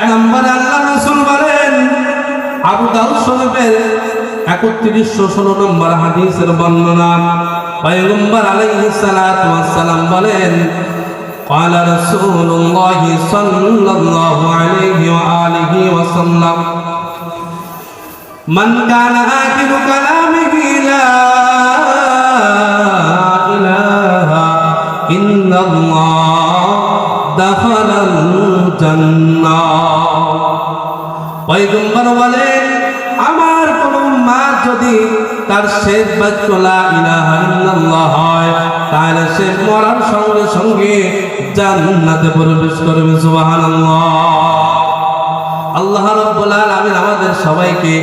নম্বরে আল্লাহ রসুল বলেন আবু দাউদ শরীফের একত্রিশশো ষোলো নম্বর হাদিসের বর্ণনা পয়গম্বর আলাইহিস সালাতু ওয়াস সালাম বলেন قال رسول الله صلى الله عليه وآله وسلم من كان آخر كلامه لا إله إلا الله دخل الجنة পয়গম্বর বলেন আমার কোন মা যদি তার শেষ বাক্য লা ইলাহা ইল্লাল্লাহ হয় তাহলে সে মরার সঙ্গে সঙ্গে জান্নাতে প্রবেশ করবে সুবহানাল্লাহ আল্লাহ রাব্বুল আলামিন আমাদের সবাইকে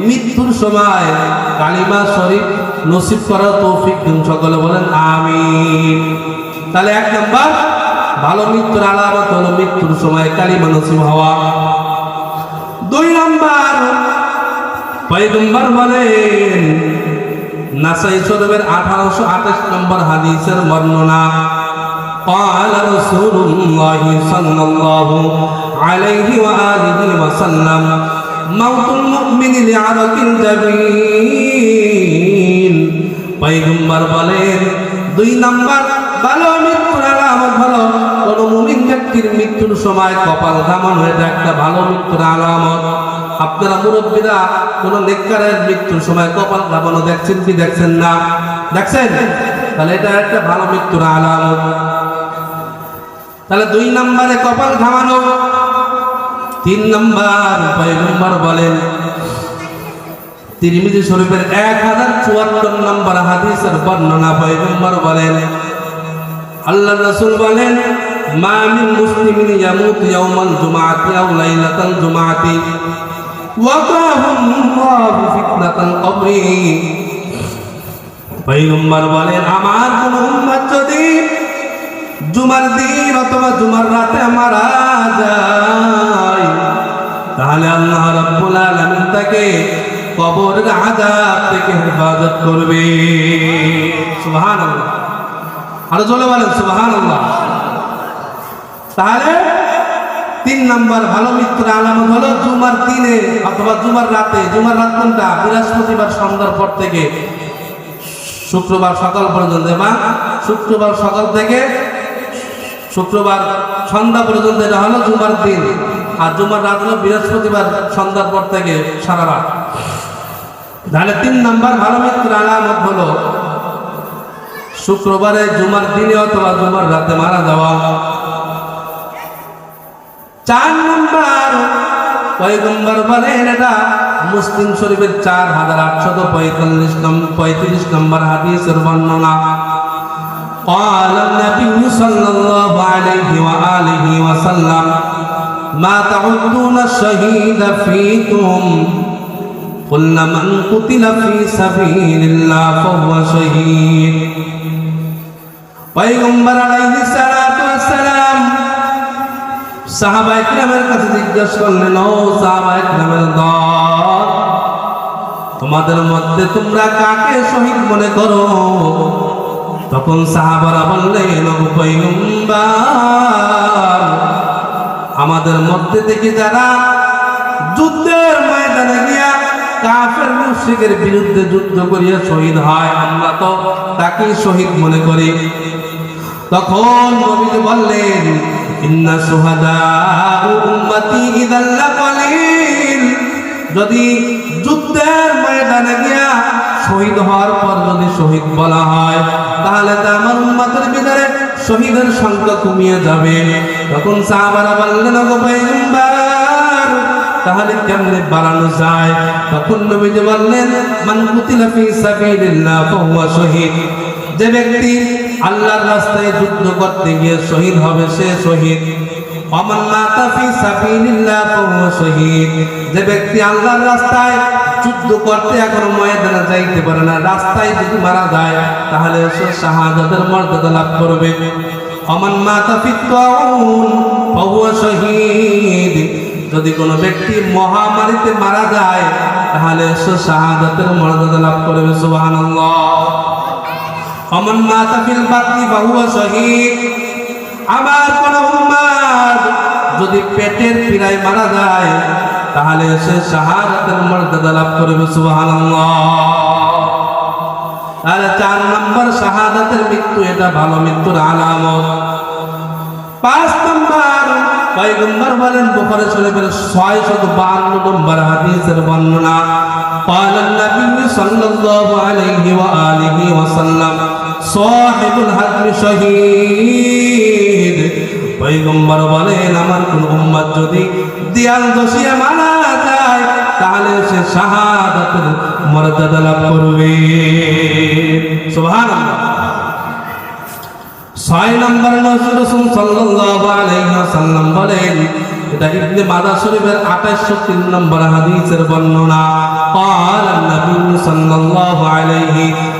মৃত্যুর সময় কালিমা শরীফ নসিব করার তৌফিক দিন সকলে বলেন আমিন তাহলে এক নাম্বার ভালো মৃত্যুর আলামত হলো মৃত্যুর সময় কালিমা নসিব হওয়া দুই নাম্বার পয়গম্বর বলেন নাসাই শরীফের আঠারোশো আঠাশ নম্বর হাদিসের বর্ণনা قال رسول الله صلى الله عليه وآله وسلم موت المؤمن لعرق الجبين পয়গম্বর বলেন দুই নাম্বার ভালো মৃত্যুর আলামত হলো কোন মুমিন ব্যক্তির মৃত্যুর সময় কপাল ঘামানো এটা একটা ভালো মৃত্যুর আলামত। আপনারা মুরব্বীরা কোন নেককারের মৃত্যুর সময় কপাল ঘামানো দেখছেন কি দেখছেন না? দেখছেন? তাহলে এটা একটা ভালো মৃত্যুর আলামত। তাহলে দুই নম্বরে কপাল ঘামানো তিন নম্বর পয়গম্বর বলেন। তিরমিজি শরীফের এক হাজার চুয়াত্তর নম্বর হাদিসের বর্ণনা পয়গম্বর বলেন। আল্লাহ রাসূল বলেন মা মিন মুসলিমিন ইয়ামুত ইয়াওমাল জুমআতি আও লাইলাতাল জুমআতি বলেন, আমার কোন উম্মত যদি জুমার দিন অথবা জুমার রাতে মারা যায়, তাহলে আল্লাহ রাব্বুল আলামিন তাকে কবরের আযাব থেকে হেফাজত করবে। সুবহানাল্লাহ। আরও জোরে বলেন, সুবহানাল্লাহ। তাহলে তিন নাম্বার ভালো মিত্র আলামত হলো জুমার দিনে অথবা জুমার রাতে। জুমার রাত কোনটা? বৃহস্পতিবার সন্ধ্যার পর থেকে। শুক্রবার সকাল পর্যন্ত বা শুক্রবার সকাল থেকে শুক্রবার সন্ধ্যা পর্যন্ত এটা হলো জুমার দিন। আর জুমার রাত হলো বৃহস্পতিবার সন্ধ্যার পর থেকে সারা রাত। তাহলে তিন নাম্বার ভালো মিত্র আলামত হলো শুক্রবারে জুমার দিনে অথবা জুমার রাতে মারা যাওয়া। চার নাম্বার পয়গম্বর বলেন এটা মুসলিম শরীফের চার হাজার আটশত পঁয়তাল্লিশ নম্বর পঁয়ত্রিশ নম্বর হাদিসের বর্ণনা قال النبي صلى الله عليه وآله وسلم ما تعدون الشهيد فيكم قلنا من قتل في سبيل الله فهو شهيد পয়গম্বর আলাইহিস সালাতু ওয়াস সালাম সাহাবা ইকরামের কাছে জিজ্ঞাসা করলেন ও সাহাবা ইকরামের দল, তোমাদের মধ্যে তোমরা কাকে শহীদ মনে করো? তখন সাহাবারা বললেন আমাদের মধ্যে থেকে যারা যুদ্ধের ময়দানে গিয়া কাফের মুশরিকের বিরুদ্ধে যুদ্ধ করিয়া শহীদ হয়, আমরা তো তাকেই শহীদ মনে করি। তখন নবীজি বললেন যদি যুদ্ধের ময়দানে গিয়া শহীদ হওয়ার পর যদি শহীদ বলা হয়, তাহলে তো আমার উম্মতের ভিতরে শহীদের সংখ্যা কমিয়ে যাবে। তখন সাহাবারা বললেন গো তাহলে কেমনে বাড়ানো যায়? তখন নবীজি বললেন, মান ফি সাবিলিল্লাহ, ফাহুয়া শহীদ। যে ব্যক্তি আল্লাহর রাস্তায় যুদ্ধ করতে গিয়ে শহীদ হবে, সে শহীদ। অমান মাতা ফি যে ব্যক্তি আল্লাহর রাস্তায় যুদ্ধ করতে এখন ময়দানে যাইতে পারে না, রাস্তায় যদি মারা যায়, তাহলে সে শাহাদাতের মর্যাদা লাভ করবে। অমান মাতা ফি তাউন শহীদ। যদি কোনো ব্যক্তি মহামারীতে মারা যায়, তাহলে সে শাহাদাতের মর্যাদা লাভ করবে, সুবহানাল্লাহ। অমন মাতা ফিল বাতি বাহুয়া শহীদ আমার কোন উম্মাদ যদি পেটের পীড়ায় মারা যায়, তাহলে সে শাহাদাতের মর্যাদা লাভ করবে, সুবহানাল্লাহ। তাহলে চার নম্বর শাহাদাতের মৃত্যু, এটা ভালো মৃত্যুর আলামত। পাঁচ নম্বর, পয়গম্বর বলেন, বুখারী শরীফের 652 নম্বর হাদিসের বর্ণনা। قال النبي صلى الله عليه وآله وسلم صاحب الحزم شهيد পয়গম্বর বলেন আমার কোন উম্মত যদি দিয়াল দশিয়া মারা যায় তাহলে সে শাহাদাতের মর্যাদা লাভ করবে সুবহানাল্লাহ ছয় নম্বর নজর রসুল সাল্লাল্লাহু আলাইহি ওয়াসাল্লাম বলেন এটা ইবনে মাদা শরীফের 2803 নম্বর হাদিসের বর্ণনা قال النبي صلى الله عليه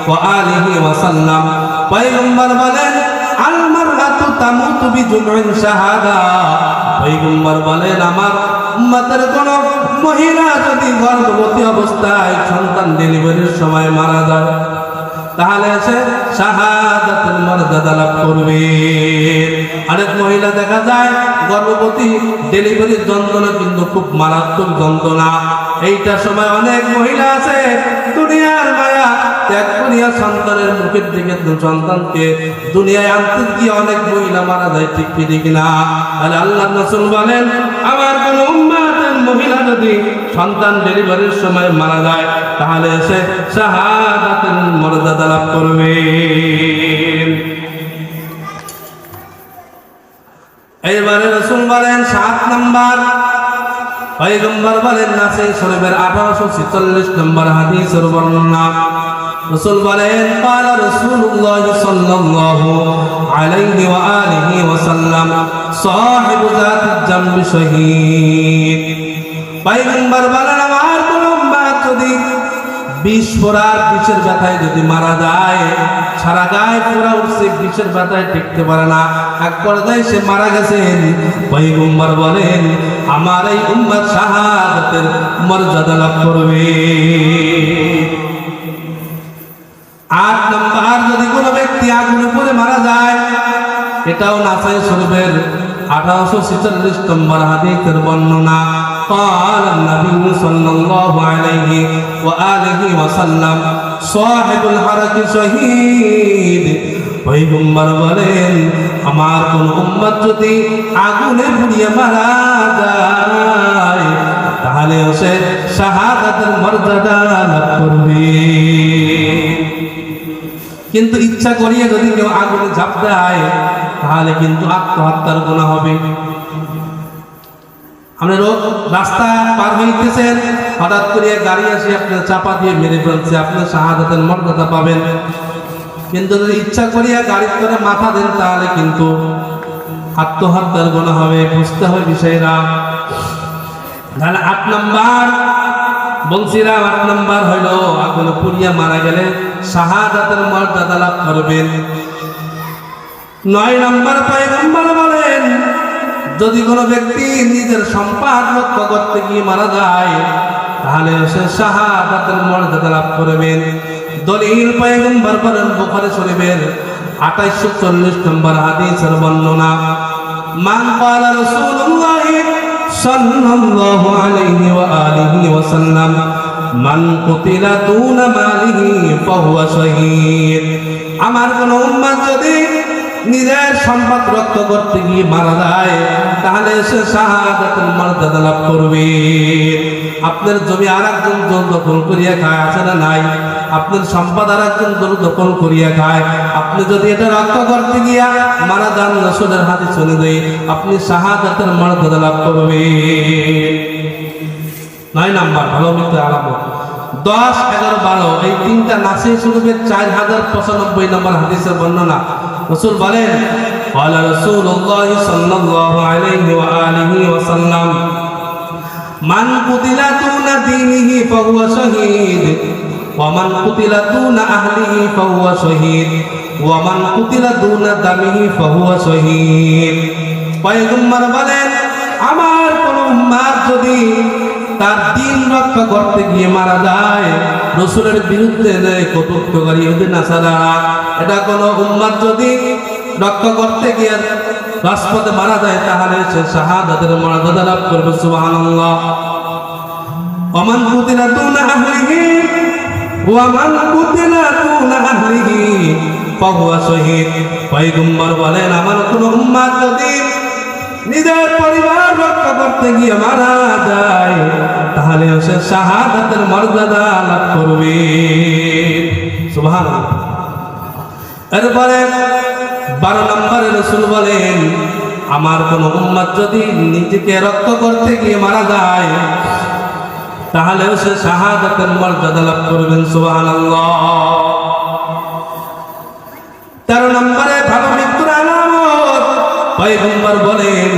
وآله وسلم পয়গম্বর বলেন আল মারআতু তামুতু বিজুমইন শাহাদা পয়গম্বর বলেন আমার উম্মতের কোন মহিলা যদি গর্ভবতী অবস্থায় সন্তান ডেলিভারির সময় মারা যায় তাহলে সে শাহাদাতের মর্যাদা লাভ করবে। আরেক মহিলা দেখা যায়, গর্ভবতী ডেলিভারির যন্ত্রণা কিন্তু খুব মারাত্মক যন্ত্রণা। এইটার সময় অনেক মহিলা আছে, দুনিয়ার মায়া ত্যাগ করিয়া সন্তানের মুখের দিকে সন্তানকে দুনিয়ায় আনতে গিয়ে অনেক মহিলা মারা যায় ঠিক ঠিক না তাহলে আল্লাহ রসুল বলেন, আমার কোন উম্মাতের মহিলা যদি সন্তান ডেলিভারির সময় মারা যায়, তাহলে সে শাহাদাতের মর্যাদা লাভ করবে। এইবারে রসুল বলেন, সাত নম্বর। পয়গম্বর বলেন নাসে শরীফের আঠারোশো ছিচল্লিশ নম্বর হাদিসের বর্ণনা। রসুল বলেন قال رسول الله صلى الله عليه وآله وسلم صاحب ذات الجنب شهيد পয়গম্বর বলেন আমার কোন উম্মত যদি বিষ ফোড়ার বিষের ব্যথায় যদি মারা যায় সারা গায়ে ফোড়া উঠছে বিষের ব্যথায় টিকতে পারে না এক পর্যায়ে সে মারা গেছেন পয়গম্বর বলেন আমার এই উম্মত শাহাদাতের মর্যাদা লাভ করবে আট নম্বর যদি কোনো ব্যক্তি আগুনে পড়ে মারা যায় এটাও নাসাই শরীফের আঠারোশো ছেচল্লিশ নম্বর হাদিসের বর্ণনা قال النبي صلى الله عليه وآله وسلم صاحب الحرك شهيد পয়গম্বর বলেন আমার কোন উম্মত যদি আগুনে পুড়িয়ে মারা যায় তাহলে সে শাহাদাতের মর্যাদা লাভ করবে কিন্তু ইচ্ছা করিয়ে যদি কেউ আগুনে ঝাঁপ দেয়, তাহলে কিন্তু আত্মহত্যার গোনা হবে। আপনি রাস্তা পার হইতেছেন, হঠাৎ করে গাড়ি এসে আপনার চাপা দিয়ে মেরে ফেলছে আপনি শাহাদাতের মর্যাদা পাবেন। কিন্তু যদি ইচ্ছা করিয়া গাড়ি করে মাথা দেন, তাহলে কিন্তু আত্মহত্যার গোনা হবে। বুঝতে হবে বিষয়রা তাহলে আট নম্বর বলছিলাম, আট নম্বর হইল, আগুন পুড়িয়া মারা গেলে শাহাদাতের মর্যাদা লাভ করবেন। নয় নম্বর পায়গম্বর বলেন, যদি কোনো ব্যক্তি নিজের সম্পাদ লক্ষ্য করতে গিয়ে মারা যায়, তাহলে সে শাহাদাতের মর্যাদা লাভ করবেন। দলিল পায়গম্বর বলেন, বোখারে শরীফের আঠাইশশো চল্লিশ নম্বর হাদিসের বর্ণনা, মান পালা রসুল্লাহ সাল্লাল্লাহু আলাইহি ওয়া আলিহি ওয়া সাল্লাম, মান কুতিলা দুনা মালিহি ফাহুয়া শাহীদ। আমার কোন উম্মত যদি নিজের সম্পদ রক্ষা করতে গিয়ে মারা যায়, তাহলে সে শাহাদাতের মর্যাদা লাভ করবে। আপনার জমি আর একজন জোর দখল করিয়া খায়, আছে না নাই? আপনার সম্পদ আর একজন জোর দখল করিয়া খায়। আপনি যদি এটা রক্ষা করতে গিয়া মারা যান, রসুলের হাতে চলে দেয় আপনি শাহাদাতের মর্যাদা লাভ করবে। নয় নাম্বার, ভালো মৃত্যু আলামত দশ, এগারো, বারো, এই তিনটা নাসি শরীফের চার হাজার পঁচানব্বই নম্বর হাদিসের বর্ণনা। রসুল বলেন قال رسول الله صلى الله عليه وآله وسلم من قتل دون دينه فهو شهيد ومن قتل دون أهله فهو شهيد ومن قتل دون دمه فهو شهيد পয়গম্বর বলেন আমার কোন উম্মার যদি তার দিন রক্ষা করতে গিয়ে মারা যায়। রসুলের বিরুদ্ধে নেয় কটুক্তকারী হতে না ছাড়া এটা কোনো উম্মার যদি রক্ষা করতে গিয়ে রাজপথে মারা যায়, তাহলে সে শাহাদাতের মর্যাদা লাভ করবে, সুবহানাল্লাহ। ওমান কুতিলা দুনা আহলিহি, ওয়ামান কুতিলা দুনা শহীদ। বলেন, আমার কোন উম্মাত যদি নিজের পরিবার রক্ষা করতে গিয়ে মারা যায়, তাহলে সে শাহাদাতের মর্যাদা লাভ করবে। এরপরে বারো নম্বরে রসুল বলেন, আমার কোন উম্মাদ যদি নিজেকে রক্ত করতে গিয়ে মারা যায়, তাহলে সে শাহাদাতের মর্যাদা লাভ করবেন, সুবহানাল্লাহ। তেরো নম্বরে ভালো পয়গম্বর বলেন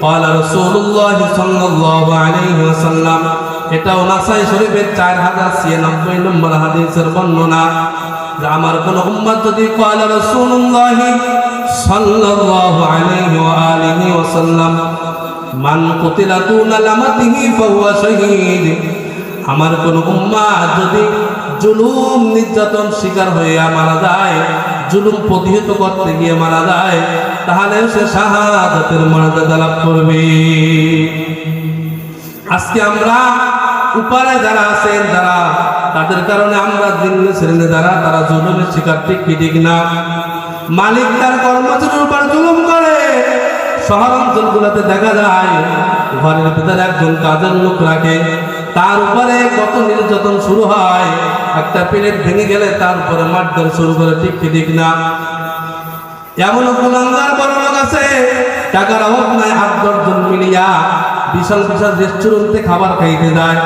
قال رسول الله صلى الله عليه وسلم এটাও নাসাই শরীফের চার হাজার ছিয়ানব্বই নম্বর হাদিসের বর্ণনা যে আমার কোন উম্মত যদি قال رسول الله صلى الله عليه وآله وسلم মান কুতিলা দুনা লামাতিহি ফাহুয়া শহীদ আমার কোন উম্মা যদি জুলুম নির্যাতন শিকার হয়ে মারা যায় জুলুম প্রতিহত করতে গিয়ে মারা যায় তাহলে সে শাহাদাতের মর্যাদা লাভ করবে। আজকে আমরা উপরে যারা আছেন, যারা তাদের কারণে আমরা দিল্লি শ্রেণি যারা, তারা জুলুমের শিকার, ঠিক ঠিক না? মালিক তার কর্মচারীর উপর জুলুম করে। শহর অঞ্চলগুলোতে দেখা যায়, ঘরের ভিতরে একজন কাজের লোক রাখে, তার উপরে কত নির্যাতন শুরু হয়, একটা প্লেট ভেঙে গেলে তার উপরে মারধর শুরু করে, ঠিক ঠিক না? এমন কুলাঙ্গার বড় লোক আছে? টাকার অভাব নাই, আট দশজন মিলিয়া বিশাল বিশাল রেস্টুরেন্টে খাবার খাইতে যায়।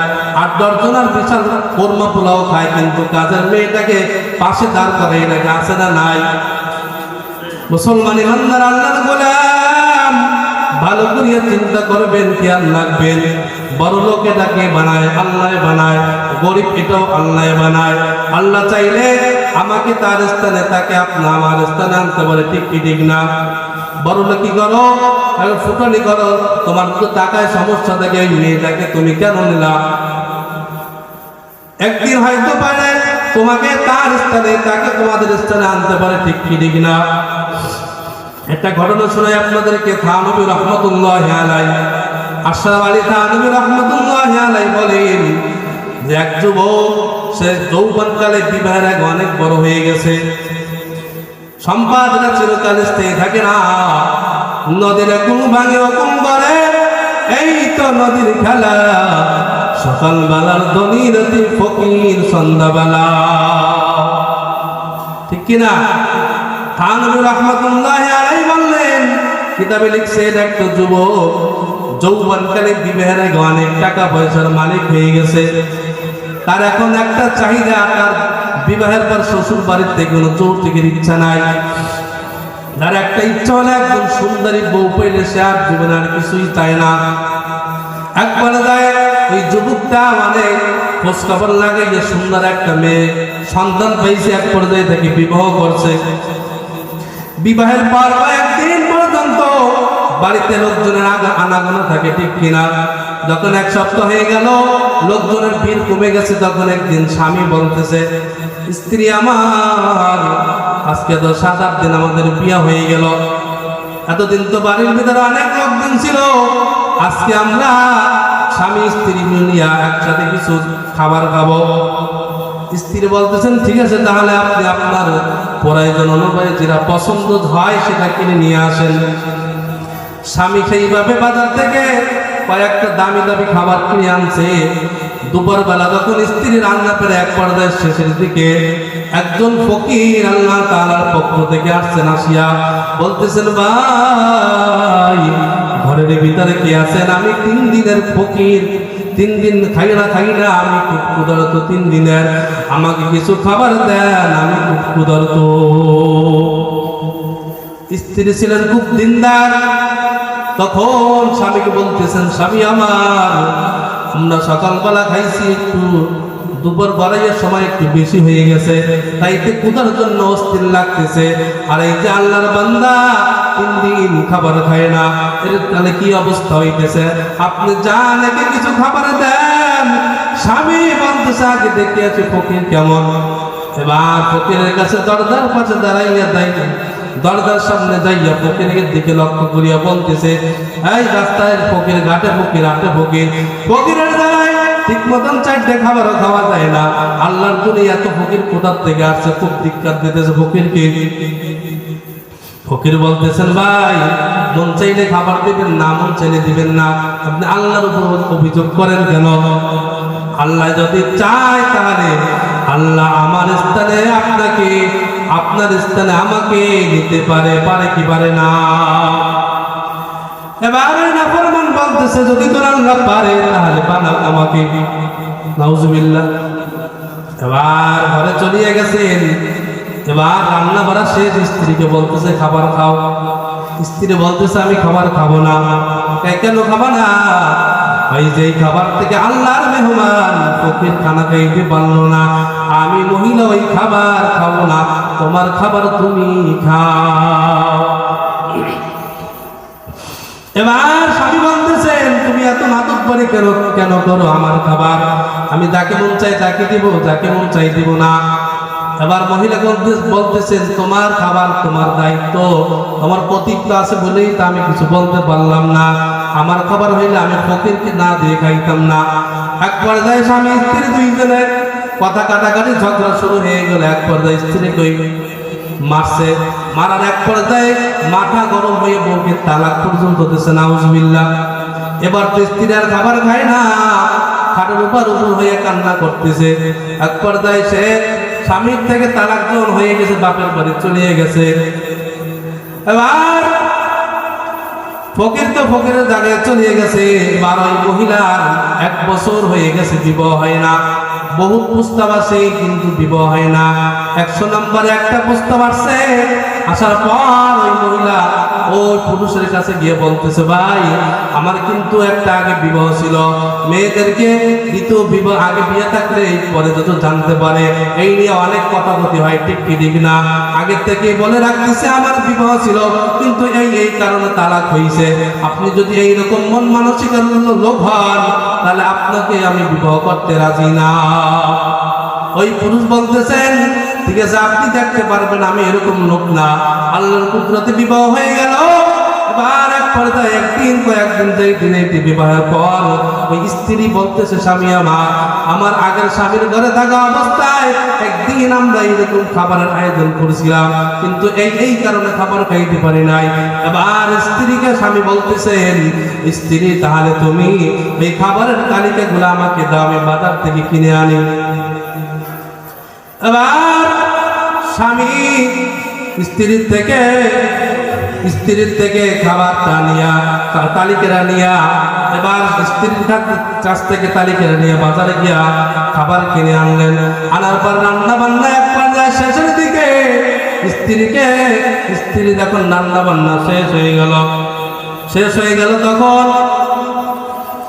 আট দশজন আর বিশাল কর্মা পোলাও খায়, কিন্তু কাজের মেয়েটাকে পাশে দাঁড় করে এটাকে আছে না নাই? মুসলমান ইমানদার আল্লাহর গোলাম, ভালো করিয়া চিন্তা করবেন খেয়াল রাখবেন বড় লোক এটাকে বানায় আল্লাহ বানায়, গরিব এটাও আল্লাহ বানায়। আল্লাহ চাইলে আমাকে তার স্থানে তাকে আপনি আমার স্থানে আনতে পারে ঠিক কি, ঠিক না? বড় কি করো? ফুটানি করো। তোমার তো টাকায় সমস্যা থাকে ওই মেয়েটাকে তুমি কেন নিলা? একদিন হয়তো পারে তোমাকে তার স্থানে, তাকে তোমাদের স্থানে আনতে পারে, ঠিক কি, ঠিক না? একটা ঘটনা শুনে আপনাদেরকে, থানবী রহমতুল্লাহ আলাই আশরাফ আলী থানবী রহমতুল্লাহ আলাই বলেন যে, এক যুবক সে যৌবনকালে বিবাহের আগে অনেক বড় হয়ে গেছে। সম্পাদনা চিরকাল স্থায়ী থাকে না। নদীর কুম ভাঙে ওকুম করে এই তো নদীর খেলা। সকালবেলার ধনী রতি ফকির সন্ধ্যাবেলা। ঠিক কিনা? থানবুর রহমতুল্লাহ আলাই বললেন, কিতাবে লিখছেন একটা যুবক, যৌবনকালে বিবাহের আগে অনেক টাকা পয়সার মালিক হয়ে গেছে। তার এখন একটা চাহিদা, তার বিবাহের পর শ্বশুর বাড়িতে কোনো যৌতুকের ইচ্ছা নাই। তার একটা ইচ্ছা হলে একজন সুন্দরী বউ পেলে সে আর জীবনে আর কিছুই চায় না। একবার যায়, ওই যুবকটা মানে খোঁজ খবর লাগে যে সুন্দর একটা মেয়ে সন্তান পেয়েছে, এক পর্যায়ে তাকে বিবাহ করছে। বিবাহের পর একদিন পর্যন্ত বাড়িতে লোকজনের আগা- আনাগোনা থাকে, ঠিক কিনা? যখন এক সপ্তাহ হয়ে গেল, লোকজনের ভিড় কমে গেছে, তখন একদিন স্বামী বলতেছে, স্ত্রী আমার, আজকে তো সাত, আট দিন আমাদের বিয়া হয়ে গেল। এতদিন তো বাড়ির ভিতরে অনেক লোকজন ছিল। আজকে আমরা স্বামী, স্ত্রী মিলিয়া একসাথে কিছু খাবার খাব। স্ত্রী বলতেছেন, ঠিক আছে, তাহলে আপনি আপনার প্রয়োজন অনুযায়ী যেটা পছন্দ হয় সেটা কিনে নিয়ে আসেন। স্বামী সেইভাবে বাজার থেকে কয়েকটা দামি দামি খাবার কিনে আনছে। দুপুর বেলা যখন স্ত্রী রান্না করে এক পর্যায়ের শেষের দিকে একজন ফকির আল্লাহ তাআলার পক্ষ থেকে আসছেন, আসিয়া বলতেছেন, ভাই, ঘরের ভিতরে কি আছেন? আমি তিন দিনের ফকির। তিন দিন খাই না খাই না আমি খুব ক্ষুধারত তিন দিনের। আমাকে কিছু খাবার দেন, আমি খুব ক্ষুধারত। স্ত্রী ছিলেন খুব দিনদার। তখন স্বামীকে বলতেছেন, স্বামী আমার, আমরা সকালবেলা খাইছি একটু, দুপুর বাড়াইয়ের সময় একটু বেশি হয়ে গেছে, তাই তে কুদার জন্য অস্থির লাগতেছে। আর এই যে আল্লাহর বান্দা তিন দিন খাবার খায় না, এর তাহলে কি অবস্থা হইতেছে? আপনি যান একে কিছু খাবার দেন, স্বামী বলতেছে, আগে ফকির কেমন। এবার ফকিরের কাছে দরজার পাশে দাঁড়াইয়া দেয় দরজার সামনে যাইয়া ফকিরের দিকে লক্ষ্য করিয়া বলতেছে, এই রাস্তায় ফকির ঘাটে ফকির, হাটে ফকির। ফকিরের বলতেছেন, ভাই, মন চাইলে খাবার দিবেন না। আপনি আল্লাহর উপর অভিযোগ করেন কেন? আল্লাহ যদি চায় তাহলে আল্লাহ আমার স্থানে আপনাকে আপনার স্থানে আমাকে নিতে পারে পারে কি পারে না? এবারে নাফরমান বলতেছে যদি তোর আল্লাহ পারে তাহলে বানাও আমাকে। নাউজুবিল্লাহ। এবার ঘরে চলিয়ে গেছেন। এবার রান্না করা শেষ স্ত্রীকে বলতেছে খাবার খাও। স্ত্রী বলতেছে আমি খাবার খাব না। "এ, কেন খাব না? ওই যে খাবার থেকে আল্লাহর মেহমান খানা খাইতে পারল না। আমি মহিলা ওই খাবার খাব না, তোমার খাবার তুমি খাও। এবার স্বামী বলতেছেন, তুমি এত নাটক করে কেন কেন করো আমার খাবার? আমি যাকে মন চাই তাকে দিব, যাকে মন চাই দিব না। এবার মহিলা বলতে- বলতেছেন, তোমার খাবার তোমার দায়িত্ব। তোমার প্রতিজ্ঞ আছে বলেই তা আমি কিছু বলতে পারলাম না। আমার খাবার হইলে আমি ফকিরকে না দিয়ে খাইতাম না। এক পর্যায়ে স্বামী স্ত্রী দুইজনে কথা কাটাকাটি ঝগড়া শুরু হয়ে গেল। এক পর্যায়ে স্ত্রী কই, মারছে। মারার এক পর্যায়ে মাথা গরম হয়ে বউকে তালাক পর্যন্ত দিছে, নাউজবিল্লাহ। এবার তো স্ত্রী আর খাবার খায় না। খাটের উপর উপর হয়ে কান্না করতেছে। এক পর্যায়ে সে স্বামীর থেকে তালাক যখন হয়ে গেছে, বাপের বাড়ি চলে গেছে। এবার ফকির তো ফকিরের জায়গায় চলে গেছে। এবার ওই মহিলার এক বছর হয়ে গেছে, বিবাহ হয় না। বহু প্রস্তাব আছে কিন্তু বিবাহ হয় না। একশো নম্বরে একটা প্রস্তাব আসছে আসার পর ওই মহিলা ওই পুরুষের কাছে গিয়ে বলতেছে, ভাই, আমার কিন্তু একটা আগে বিবাহ ছিল। মেয়েদেরকে দ্বিতীয় বিবাহ, আগে বিয়ে থাকলে পরে যত জানতে পারে, এই নিয়ে অনেক কথাপতি হয়, ঠিক কি ঠিক না। আগে থেকে বলে রাখতেছে, আমার বিবাহ ছিল, কিন্তু এই এই কারণে তালাক হয়েছে আপনি যদি এই রকম মন মানসিকের লোক হন, তাহলে আপনাকে আমি বিবাহ করতে রাজি না। ওই পুরুষ বলতেছেন ঠিক আছে, আপনি দেখতে পারবেন, আমি এরকম লোক না। আল্লাহর কুদরতে বিবাহ হয়ে গেল। স্ত্রী আমার এই কারণে খাবার স্ত্রীকে স্বামী বলতেছেন, স্ত্রী, তাহলে তুমি এই খাবারের তালিকাগুলো আমাকে দাও, আমি বাজার থেকে কিনে আনি। এবার স্বামী স্ত্রীর থেকে স্ত্রীর থেকে খাবার নিয়া, তা- তালিকাটা নিয়া, এবার স্ত্রীর কাছ থেকে তালিকাটা নিয়ে বাজারে গিয়া খাবার কিনে আনলেন। আনার পর রান্না বান্না এক পর্যায়ে শেষের দিকে স্ত্রীকে, স্ত্রী যখন রান্না বান্না শেষ হয়ে গেল, শেষ হয়ে গেল তখন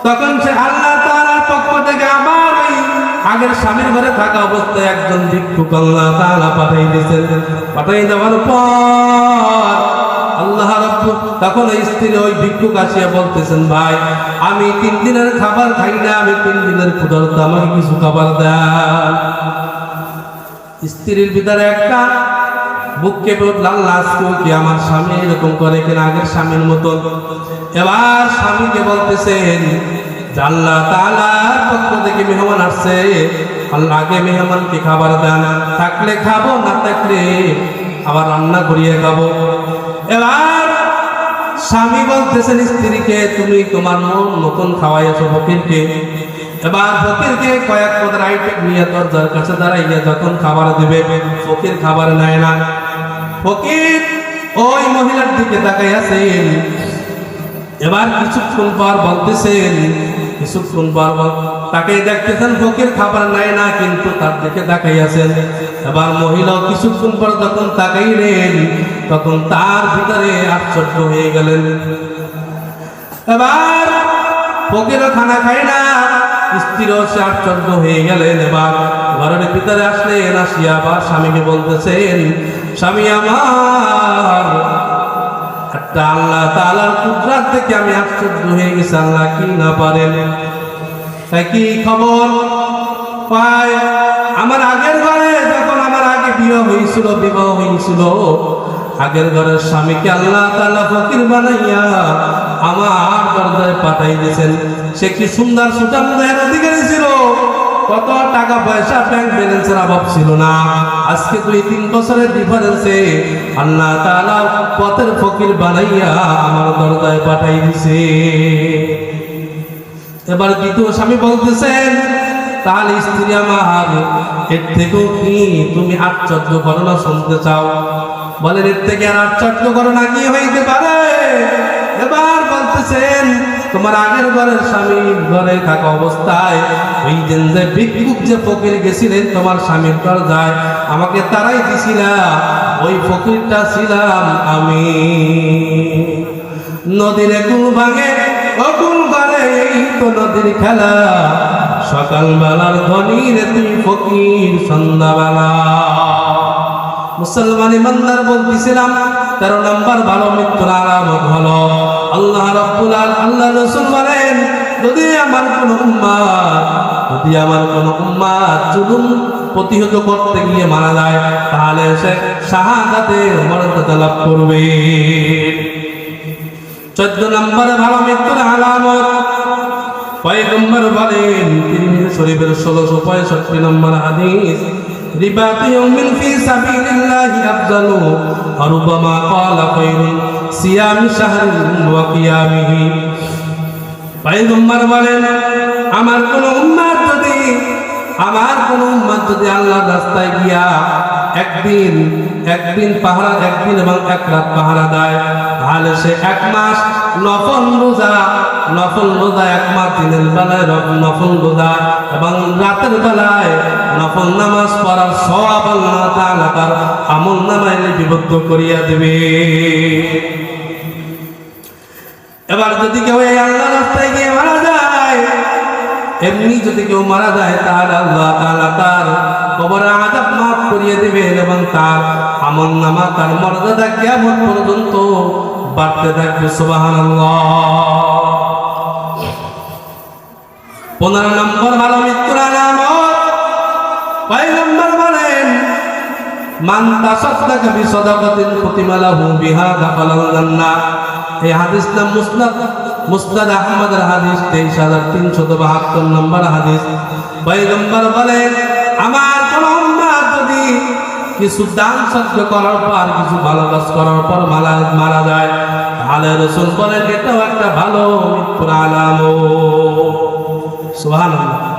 তখন সে আল্লাহ তাআলার পক্ষ থেকে আবার আগের স্বামীর ঘরে থাকা অবস্থায় একজন ভিক্ষুক আল্লাহ তাআলা পাঠাই দিয়েছেন। পাঠাই দেওয়ার পর আল্লাহ তখন ওই স্ত্রী, ওই ভিক্ষুক আসিয়া বলতেছেন, ভাই, আমি তিন দিনের খাবার খাই না, আমি তিন দিনের ক্ষুধার্ত, আমাকে কিছু খাবার দেন। স্ত্রীর ভিতরে একটা বুক কেঁপে উঠল, আল্লাহ, আজকেও কি আমার স্বামী এরকম করে কিনা, আগের স্বামীর মতন? এবার স্বামীকে বলতেছেন আল্লাহ তাআলার পক্ষ থেকে মেহমান আসছে। আল্লাহ আগে মেহমানকে খাবার দেন, থাকলে খাব, না থাকলে আবার রান্না করিয়ে খাব। এবার স্বামী বলতেছেন, স্ত্রীকে তুমি তোমার মন মতন খাওয়াইছো ফকিরকে। এবার ফকিরকে কয়েক পদের আইটেম নিয়ে তোর দরজার কাছে দাঁড়াইয়া যখন খাবার দিবে, ফকির খাবার নেয় না। ফকির ওই মহিলার দিকে তাকাই আছেন এবার কিছুক্ষণ পর বলতেছেন কিছুক্ষণ পর বল- তাকে দেখতেছেন, ফকির খাবার নেয় না, কিন্তু তার দিকে তাকাই আছেন এবার মহিলাও কিছুক্ষণ পর যখন তাকাইলেন, তখন তার ভিতরে আশ্চর্য হয়ে গেলেন। এবার ফকিরও খানা খায় না স্ত্রীরও সে আশ্চর্য হয়ে গেলেন। এবার ঘরের ভিতরে আসলেন, আসিয়া আবার স্বামীকে বলতেছেন, স্বামী আমার আল্লাহ তাআলার কুদরত থেকে আমি আশ্চর্য হয়ে গেছি, আল্লাহ কি না পারেন? কি খবর? পায় আমার আগের ঘরে যখন আমার আগে বিয়ে হয়েছিল, বিবাহ হয়েছিল, আগের ঘরের স্বামীকে আল্লাহ তালা ফকির বানাইয়া আমার দরজায় পাঠাই দিয়েছেন। সে কি সুন্দর অধিকারী ছিল কত টাকা পয়সা ব্যাংক ব্যালেন্সের অভাব ছিল না। আজকে দুই, তিন বছরের ডিফারেন্সে আল্লাহ তাআলা পথের ফকির বানাইয়া আমার দরজায় পাঠাই দিছে। এবার দ্বিতীয় স্বামী বলতেছেন, তাহলে স্ত্রী আমার, এর থেকেও কি তুমি আশ্চর্য ঘটনা শুনতে চাও? বলেন, এর থেকে আর আশ্চর্য ঘটনা কি হইতে পারে? এবার বলতেছেন তোমার আগের ঘরের স্বামী ঘরে থাকা অবস্থায়, ওই দিন যে ভিক্ষুক যে ফকির গেছিলেন, তোমার স্বামীর দরজায়, আমাকে তারাই দিছিলা, ওই ফকিরটা ছিলাম আমি। নদীর কুল ভাঙে, অকুল করে এই তো নদীর খেলা সকাল বেলার ধনীর তুই ফকির সন্ধ্যাবেলা। মুসলমান ইমানদার বলতেছিলাম তেরো নম্বর ভালো মৃত্যুর আলামত হলো। আল্লাহ রাব্বুল আল, আল্লাহ রাসূল বলেন, যদি আমার কোন উম্মত যদি আমার কোন উম্মত জুলুম প্রতিহত করতে গিয়ে মারা যায়, তাহলে সে শাহাদাতের মর্যাদা লাভ করবে। 14 নম্বর ভালো মৃত্যুর আলামত। পয়গম্বর বলেন, তিরমিজি শরীফের 1665 নম্বর হাদিস রিবাতি ইউমিন ফি সাবিলিল্লাহি আফজালু আরুবামা রুবামা ক্বালা খায়রুন সিয়ামি শাহরুন ওয়া কিয়ামিহি। পয়গম্বর বলেন আমার কোন উম্মত আমার কোন উম্মাদ যদি আল্লাহর রাস্তায় গিয়া একদিন একদিন পাহারা, একদিন এবং এক রাত পাহারা দেয়, তাহলে সে এক মাস নফল রোজা নফল রোজা এক মাস দিনের বেলায়, নফল রোজা এবং রাতের বেলায় নফল নামাজ পড়ার সব আল্লাহ তাআলা তার আমল নামায় লিপিবদ্ধ করিয়া দেবে। এবার যদি কেউ এই আল্লাহ রাস্তায় গিয়ে মারা এমনি যদি কেউ মারা যায়, তাহলে আল্লাহ তাআলা তার কবরে আযাব মাফ করিয়ে দিবেন এবং তার আমল নামা, তার মর্যাদা কিয়ামত পর্যন্ত বাড়তে থাকবে, সুবহানাল্লাহ। পনেরো নম্বর ভালো মৃত্যুর আলামত পয়গম্বর বলেন, মান তাসাদ্দাকা বিসাদাকাতিন কুতিবা লাহু বিহা দাখালাল জান্নাহ। এই হাদিস নাম মুসনাদ। মুসনাদ আহমদের হাদিস 23372 নম্বর হাদিস। পয়গম্বর বলেন আমার কোন যদি কিছু দান সহ্য করার পর, কিছু ভালো কাজ করার পর মারা মারা যায়, তাহলে রসুল বলেন এটাও একটা ভালো আলামত। সুবহানাল্লাহ।